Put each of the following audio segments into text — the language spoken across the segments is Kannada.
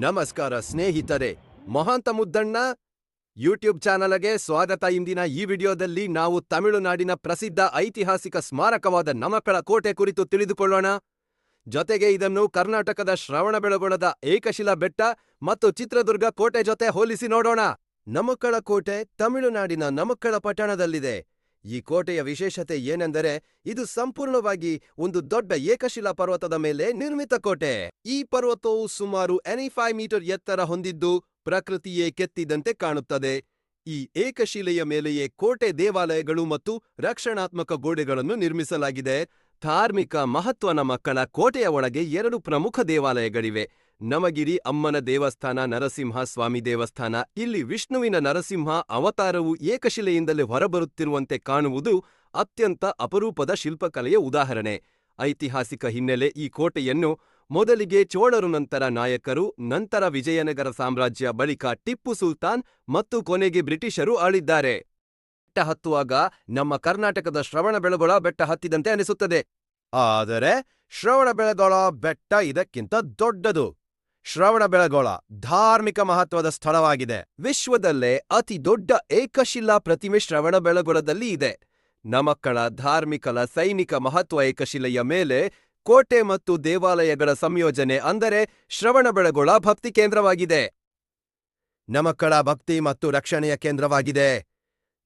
ನಮಸ್ಕಾರ ಸ್ನೇಹಿತರೆ, ಮಹಾಂತ ಮುದ್ದಣ್ಣ. ಯೂಟ್ಯೂಬ್ ಚಾನಲ್ಗೆ ಸ್ವಾಗತ. ಇಂದಿನ ಈ ವಿಡಿಯೋದಲ್ಲಿ ನಾವು ತಮಿಳುನಾಡಿನ ಪ್ರಸಿದ್ಧ ಐತಿಹಾಸಿಕ ಸ್ಮಾರಕವಾದ ನಮಕಳ ಕೋಟೆ ಕುರಿತು ತಿಳಿದುಕೊಳ್ಳೋಣ. ಜೊತೆಗೆ ಇದನ್ನು ಕರ್ನಾಟಕದ ಶ್ರವಣಬೆಳಗೊಳದ ಏಕಶಿಲಾ ಬೆಟ್ಟ ಮತ್ತು ಚಿತ್ರದುರ್ಗ ಕೋಟೆ ಜೊತೆ ಹೋಲಿಸಿ ನೋಡೋಣ. ನಮಕ್ಕಳ ಕೋಟೆ ತಮಿಳುನಾಡಿನ ನಮಕ್ಕಳ ಪಟ್ಟಣದಲ್ಲಿದೆ. ಈ ಕೋಟೆಯ ವಿಶೇಷತೆ ಏನೆಂದರೆ ಇದು ಸಂಪೂರ್ಣವಾಗಿ ಒಂದು ದೊಡ್ಡ ಏಕಶಿಲಾ ಪರ್ವತದ ಮೇಲೆ ನಿರ್ಮಿತ ಕೋಟೆ. ಈ ಪರ್ವತವು ಸುಮಾರು ಫೈವ್ ಮೀಟರ್ ಎತ್ತರ ಹೊಂದಿದ್ದು ಪ್ರಕೃತಿಯೇ ಕೆತ್ತಿದಂತೆ ಕಾಣುತ್ತದೆ. ಈ ಏಕಶಿಲೆಯ ಮೇಲೆಯೇ ಕೋಟೆ ದೇವಾಲಯಗಳು ಮತ್ತು ರಕ್ಷಣಾತ್ಮಕ ಗೋಡೆಗಳನ್ನು ನಿರ್ಮಿಸಲಾಗಿದೆ. ಧಾರ್ಮಿಕ ಮಹತ್ವನ ಮಕ್ಕಳ ಕೋಟೆಯ ಒಳಗೆ ಎರಡು ಪ್ರಮುಖ ದೇವಾಲಯಗಳಿವೆ. ನಮಗಿರಿ ಅಮ್ಮನ ದೇವಸ್ಥಾನ, ನರಸಿಂಹ ಸ್ವಾಮಿ ದೇವಸ್ಥಾನ. ಇಲ್ಲಿ ವಿಷ್ಣುವಿನ ನರಸಿಂಹ ಅವತಾರವು ಏಕಶಿಲೆಯಿಂದಲೇ ಹೊರಬರುತ್ತಿರುವಂತೆ ಕಾಣುವುದು ಅತ್ಯಂತ ಅಪರೂಪದ ಶಿಲ್ಪಕಲೆಯ ಉದಾಹರಣೆ. ಐತಿಹಾಸಿಕ ಹಿನ್ನೆಲೆ ಈ ಕೋಟೆಯನ್ನು ಮೊದಲಿಗೆ ಚೋಳರು ನಂತರ ನಾಯಕರು, ನಂತರ ವಿಜಯನಗರ ಸಾಮ್ರಾಜ್ಯ ಬಳಿಕ ಟಿಪ್ಪು ಸುಲ್ತಾನ್ ಮತ್ತು ಕೊನೆಗೆ ಬ್ರಿಟಿಷರು ಆಳಿದ್ದಾರೆ. ಬೆಟ್ಟ ಹತ್ತುವಾಗ ನಮ್ಮ ಕರ್ನಾಟಕದ ಶ್ರವಣಬೆಳಗೊಳ ಬೆಟ್ಟ ಹತ್ತಿದಂತೆ ಅನಿಸುತ್ತದೆ. ಆದರೆ ಶ್ರವಣಬೆಳಗೊಳ ಬೆಟ್ಟ ಇದಕ್ಕಿಂತ ದೊಡ್ಡದು. ಶ್ರವಣಬೆಳಗೊಳ ಧಾರ್ಮಿಕ ಮಹತ್ವದ ಸ್ಥಳವಾಗಿದೆ. ವಿಶ್ವದಲ್ಲೇ ಅತಿ ದೊಡ್ಡ ಏಕಶಿಲಾ ಪ್ರತಿಮೆ ಶ್ರವಣಬೆಳಗೊಳದಲ್ಲಿ ಇದೆ. ನಮಕ್ಕಳ ಧಾರ್ಮಿಕಲ ಸೈನಿಕ ಮಹತ್ವ ಏಕಶಿಲೆಯ ಮೇಲೆ ಕೋಟೆ ಮತ್ತು ದೇವಾಲಯಗಳ ಸಂಯೋಜನೆ ಅಂದರೆ ಶ್ರವಣಬೆಳಗೊಳ ಭಕ್ತಿ ಕೇಂದ್ರವಾಗಿದೆ. ನಮಕ್ಕಳ ಭಕ್ತಿ ಮತ್ತು ರಕ್ಷಣೆಯ ಕೇಂದ್ರವಾಗಿದೆ.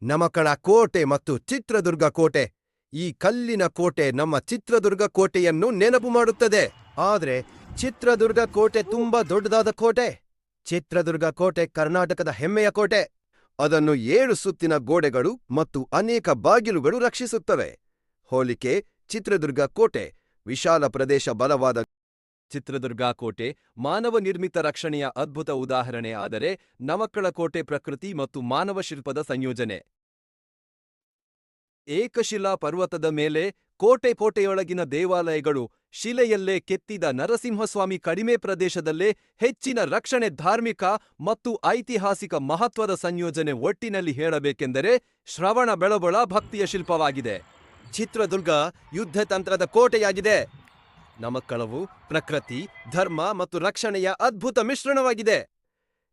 ನಮಕ್ಕಳ ಕೋಟೆ ಮತ್ತು ಚಿತ್ರದುರ್ಗ ಕೋಟೆ, ಈ ಕಲ್ಲಿನ ಕೋಟೆ ನಮ್ಮ ಚಿತ್ರದುರ್ಗ ಕೋಟೆಯನ್ನು ನೆನಪು ಮಾಡುತ್ತದೆ. ಆದ್ರೆ ಚಿತ್ರದುರ್ಗ ಕೋಟೆ ತುಂಬಾ ದೊಡ್ಡದಾದ ಕೋಟೆ. ಚಿತ್ರದುರ್ಗ ಕೋಟೆ ಕರ್ನಾಟಕದ ಹೆಮ್ಮೆಯ ಕೋಟೆ. ಅದನ್ನು ಏಳು ಸುತ್ತಿನ ಗೋಡೆಗಳು ಮತ್ತು ಅನೇಕ ಬಾಗಿಲುಗಳು ರಕ್ಷಿಸುತ್ತವೆ. ಹೋಲಿಕೆ ಚಿತ್ರದುರ್ಗ ಕೋಟೆ, ವಿಶಾಲ ಪ್ರದೇಶ ಬಲವಾದ ಚಿತ್ರದುರ್ಗ ಕೋಟೆ, ಮಾನವ ನಿರ್ಮಿತ ರಕ್ಷಣೆಯ ಅದ್ಭುತ ಉದಾಹರಣೆ ಆದರೆ ನವಕ್ಕಳ ಕೋಟೆ ಪ್ರಕೃತಿ ಮತ್ತು ಮಾನವ ಶಿಲ್ಪದ ಸಂಯೋಜನೆ. ಏಕಶಿಲಾ ಪರ್ವತದ ಮೇಲೆ ಕೋಟೆ ಕೋಟೆಯೊಳಗಿನ ದೇವಾಲಯಗಳು ಶಿಲೆಯಲ್ಲೇ ಕೆತ್ತಿದ ನರಸಿಂಹಸ್ವಾಮಿ ಕಡಿಮೆ ಪ್ರದೇಶದಲ್ಲೇ ಹೆಚ್ಚಿನ ರಕ್ಷಣೆ ಧಾರ್ಮಿಕ ಮತ್ತು ಐತಿಹಾಸಿಕ ಮಹತ್ವದ ಸಂಯೋಜನೆ ಒಟ್ಟಿನಲ್ಲಿ ಹೇಳಬೇಕೆಂದರೆ ಶ್ರವಣ ಬೆಳಗೊಳ ಭಕ್ತಿಯ ಶಿಲ್ಪವಾಗಿದೆ. ಚಿತ್ರದುರ್ಗ ಯುದ್ಧ ತಂತ್ರದ ಕೋಟೆಯಾಗಿದೆ. ನಮಕ್ಕಳವು ಪ್ರಕೃತಿ, ಧರ್ಮ ಮತ್ತು ರಕ್ಷಣೆಯ ಅದ್ಭುತ ಮಿಶ್ರಣವಾಗಿದೆ.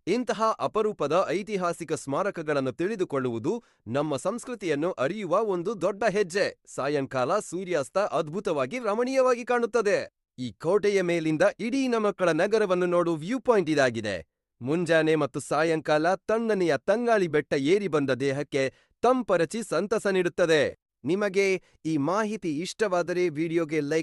ಇಂತಹ ಅಪರೂಪದ ಐತಿಹಾಸಿಕ ಸ್ಮಾರಕಗಳನ್ನು ತಿಳಿದುಕೊಳ್ಳುವುದು ನಮ್ಮ ಸಂಸ್ಕೃತಿಯನ್ನು ಅರಿಯುವ ಒಂದು ದೊಡ್ಡ ಹೆಜ್ಜೆ. ಸಾಯಂಕಾಲ ಸೂರ್ಯಾಸ್ತ ಅದ್ಭುತವಾಗಿ ರಮಣೀಯವಾಗಿ ಕಾಣುತ್ತದೆ. ಈ ಕೋಟೆಯ ಮೇಲಿಂದ ಇಡೀ ನಮಕ್ಕಳ ನಗರವನ್ನು ನೋಡು ವ್ಯೂ ಪಾಯಿಂಟ್ ಇದಾಗಿದೆ. ಮುಂಜಾನೆ ಮತ್ತು ಸಾಯಂಕಾಲ ತಣ್ಣನೆಯ ತಂಗಾಳಿ ಬೆಟ್ಟ ಏರಿ ಬಂದ ದೇಹಕ್ಕೆ ತಂಪರಚಿ ಸಂತಸ ನೀಡುತ್ತದೆ. ನಿಮಗೆ ಈ ಮಾಹಿತಿ ಇಷ್ಟವಾದರೆ ವಿಡಿಯೋಗೆ ಲೈಕ್